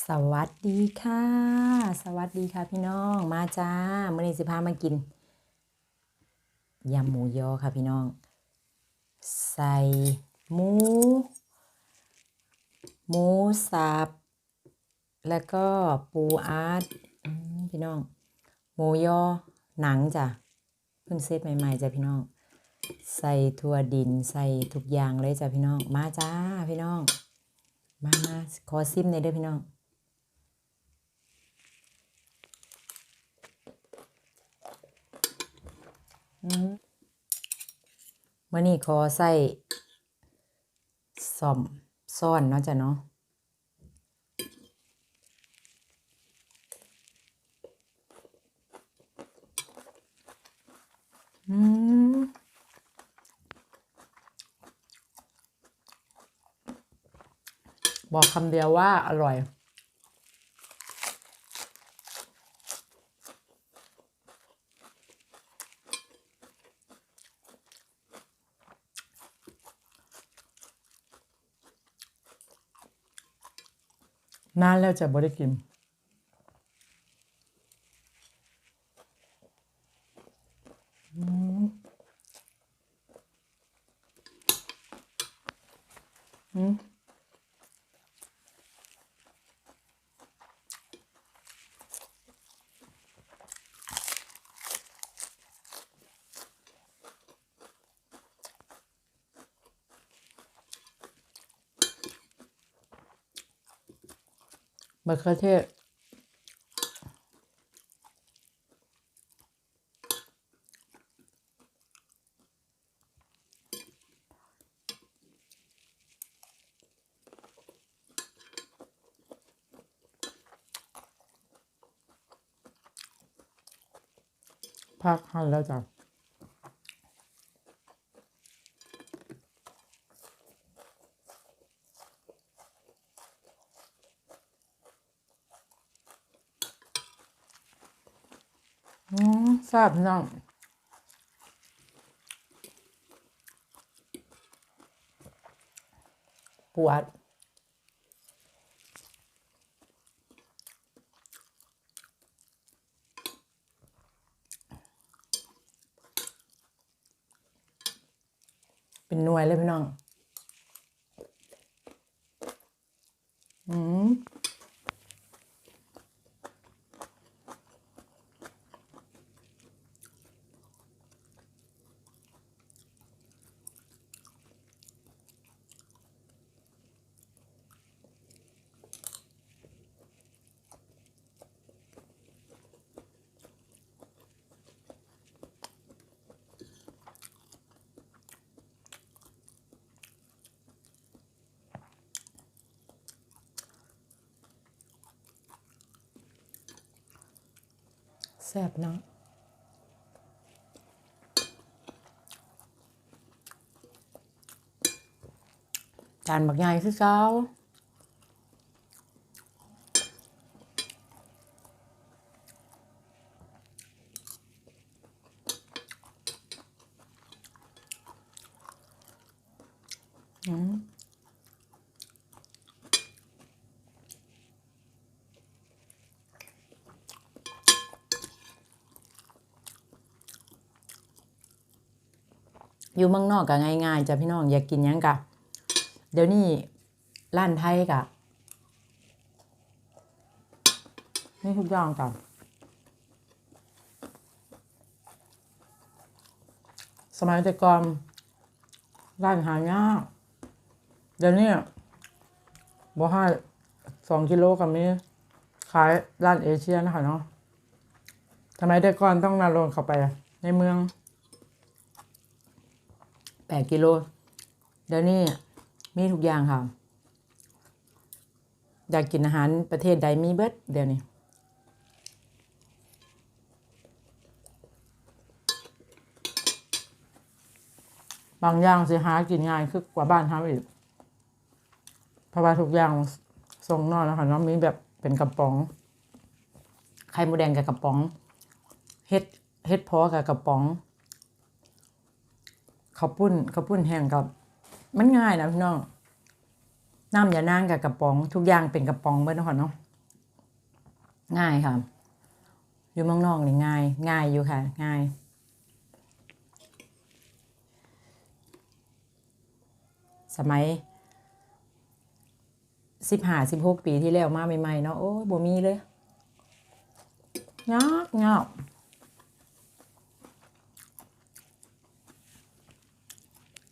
สวัสดีค่ะ สวัสดีค่ะพี่น้องมาจ้าเมื่อนี้สิพามากินยำหมูยอค่ะพี่น้อง ใส่หมู หมูสับแล้วก็ปูอาร์ตพี่น้อง หมูยอหนังจ้ะเพิ่งเซตใหม่ๆจ้ะพี่น้อง ใส่ถั่วดินใส่ทุกอย่างเลยจ้ะพี่น้องมาจ้าพี่น้องมามาขอซิมในเด้อพี่น้อง เมื่อนี้ขอใส่ซ่อมซ่อนเนาะจ้ะเนาะอืมบอกคำเดียวว่าอร่อย นานแล้วจะบ่ได้กิน อืม มะเขือเทศ พักหั่นแล้วจ้ะ อืมแซ่บพี่น้องปวดเป็นหน่วยเลยพี่น้อง อืม แซ่บเนาะจานบักใหญ่คือเก่าอืม อยู่เมืองนอกก็ง่ายๆจ้ะพี่น้องอยากกินยังกะเดี๋ยวนี้ร้านไทยกะนี่ทุกอย่างจ้ะสมัยแต่ก่อนร้านหายากเดี๋ยวนี้บ่ให้สองกิโลกับมีขายร้านเอเชียนะคะเนาะทำไมแต่ก่อนต้องนาลงเข้าไปในเมือง แปดกิโลเดี๋ยวนี้มีทุกอย่างค่ะ อยากกินอาหารประเทศใดมีเบิดเดี๋ยวนี้บางอย่างสิหากินง่ายคือกว่าบ้านทำอีกเพราะว่าทุกอย่างทรงนอกนะคะเนาะมีแบบเป็นกระป๋อง ไข่หมูแดงกับกระป๋อง เฮ็ดเฮ็ดพอกับกระป๋อง ข้าวปุ้นข้าวปุ้นแห้งกับมันง่ายนะพี่น้องน้ำอย่านางกับกระป๋อง ทุกอย่างเป็นกระป๋องเบิดเนะคะเนาะง่ายค่ะ อยู่มองนอกนี่ง่าย ง่ายอยู่ค่ะ ง่ายสมัยสิบห้าสิบหกปีที่แล้วมาใหม่ๆเนาะโอ้บ่มีเลยงอกงอก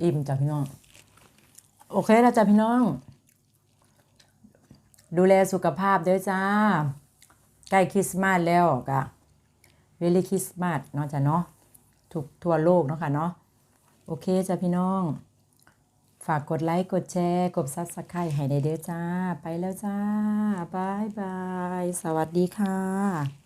อิ่มจ้ะพี่น้อง โอเคแล้วจ้ะพี่น้อง ดูแลสุขภาพด้วยจ้า ใกล้คริสต์มาสแล้วกะเวลีคริสต์มาสเนาะจ้ะเนาะทุกทั่วโลกเนาะค่ะเนาะโอเคจ้ะพี่น้อง ฝากกดไลค์กดแชร์ กดซับสไครต์ให้ได้เด้อจ้า ไปแล้วจ้าบายบาย สวัสดีค่ะ